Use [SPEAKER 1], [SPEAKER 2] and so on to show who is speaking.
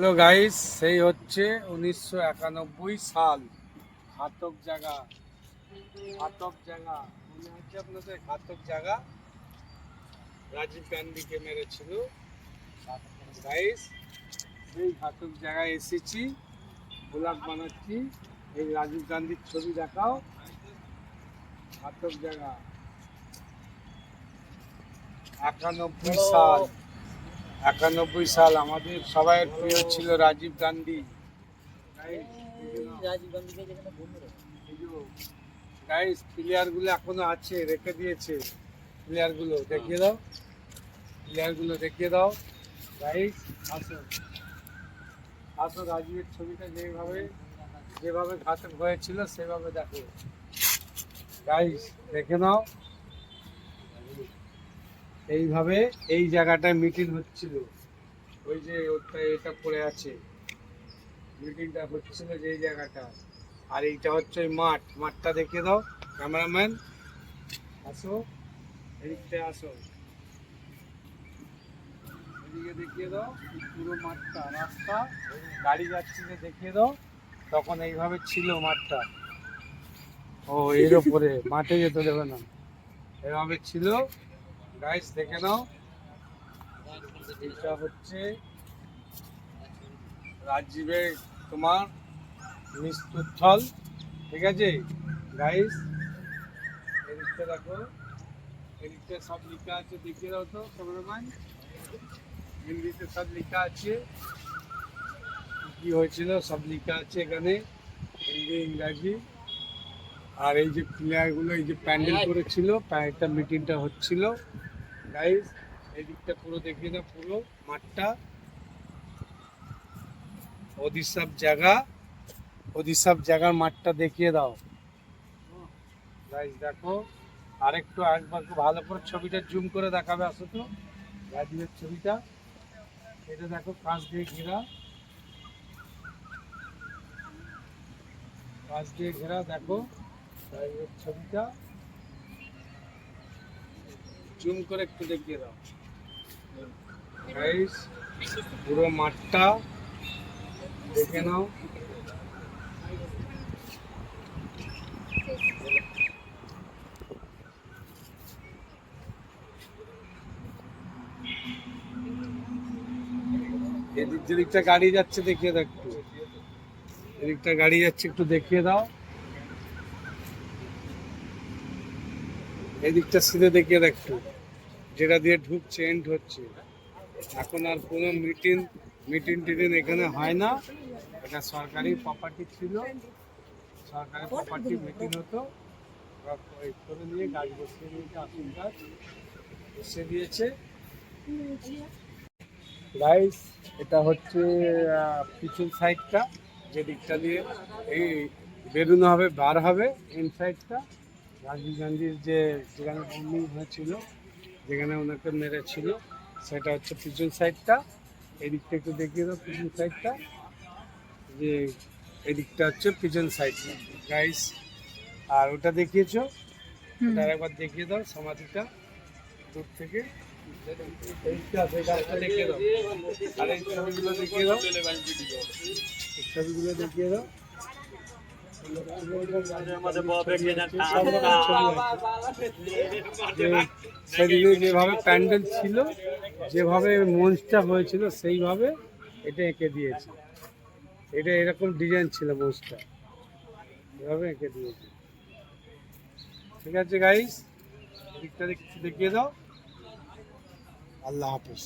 [SPEAKER 1] Hello guys সেই হচ্ছে উনিশশো একানব্বই সাল। ঘাতক জায়গা। ঘাতক জায়গা। মনে হচ্ছে আপনাদের ঘাতক জায়গা? রাজীব গান্ধীকে মেরেছিল। গাইস এই ঘাতক জায়গায় এসেছি। ব্লগ বানাচ্ছি। এই রাজীব গান্ধীর ছবি দেখাও। ঘাতক জায়গা। একানব্বই সাল। একানব্বই সাল আমাদের সবাই প্রিয় ছিল রাজীব গান্ধী। গাইস প্লেয়ারগুলো এখনও আছে, রেখে দিয়েছে প্লেয়ারগুলো দেখিয়ে দাও। প্লেয়ারগুলো দেখিয়ে দাও। গাইস আসো। আসো, রাজীবের ছবিটা যেভাবে যেভাবে ঘাতক হয়েছিল, সেভাবে দেখো। গাইস দেখে নাও। এইভাবে এই জায়গাটায় মিটিং হচ্ছিল। ওই যে ওটা, এটা পড়ে আছে। মিটিংটা হচ্ছিল যে এই জায়গাটা। আর এইটা হচ্ছে ওই মাঠ। মাঠটা দেখিয়ে দাও ক্যামেরাম্যান আসো, এদিকটা আসো। এদিকে দেখিয়ে দাও, পুরো মাঠটা, রাস্তা। গাড়ি যাচ্ছে যে দেখিয়ে দাও, তখন এইভাবে ছিল মাঠটা। ও, এর ওপরে মাঠে যেতে দেবে না। এভাবে ছিল। গাইস দেখে নাও। এটা হচ্ছে রাজীবের তোমার মৃত্যুস্থল ঠিক আছে? গাইস এদিকটা দেখো। এদিকটা সব লেখা আছে দেখিয়ে দাও তো ক্যামেরাম্যান হিন্দিতে সব লেখা আছে। কি হয়েছিল, সব লেখা আছে এখানে, হিন্দি, ইংরাজি। আর এই যে প্লেয়ারগুলো এই যে প্যান্ডেল করেছিল একটা মিটিংটা হচ্ছিল। গাইস এই দিকটা পুরো দেখিয়ে দাও, পুরো মাঠটা। ওদির জায়গা ওদির জায়গার মাঠটা দেখিয়ে দাও। গাইস দেখো, আরেকটু খুব ভালো করে ছবিটা জুম করে দেখাবে, আসো তো। রাজীবের ছবিটা। এটা দেখো কাঁচ দিয়ে ঘেরা। কাঁচ দিয়ে ঘেরা, দেখো। রাজীবের ছবিটা। জুম করে একটু দেখিয়ে দাও। গাইস পুরো মাঠটা দেখে নাও। এদিক যেদিকটা গাড়ি যাচ্ছে দেখিয়ে দাও একটু। এদিকটা গাড়ি যাচ্ছে একটু দেখিয়ে দাও। এদিকটা সিধে দাও একটু। যেটা দিয়ে ঢুকছে এন্ড হচ্ছে। এখন আর কোনো মিটিং মিটিং টিটিং এখানে হয় না। এটা সরকারি প্রপার্টি ছিল। সরকারি প্রপার্টি মিটিং হতো। করে নিয়ে গাড়ি বসিয়ে নিয়েছে আসুন গাছ বসিয়ে দিয়েছে। গাইস এটা হচ্ছে পিছন সাইডটা যে দিকটা দিয়ে এই বেরোনো হবে, বার হবে ইন সাইডটা রাজীব গান্ধীর যে যেখানে বন্ডিং হয়েছিল যেখানে ওনাকে মেরেছিল সেটা হচ্ছে পিছন সাইডটা এদিকটা একটু দেখিয়ে দাও পিছন সাইডটা যে এদিকটা হচ্ছে পিছন সাইডটা গাইস আর ওটা দেখিয়েছো? ওটা একবার দেখিয়ে দাও সমাধিটা। দূর থেকে। দেখিয়ে দাও। আর এই ছবিগুলো দেখিয়ে দাও। ছবিগুলো দেখিয়ে দাও। যেভাবে প্যান্ডেল ছিল, যেভাবে মঞ্চটা হয়েছিল, সেইভাবে এটা এঁকে দিয়েছে। এটা এরকম ডিজাইন ছিল মঞ্চটা। এভাবে এঁকে দিয়েছে। ঠিক আছে গাইস দিকটা দেখিয়ে দাও। আল্লাহ হাফিজ।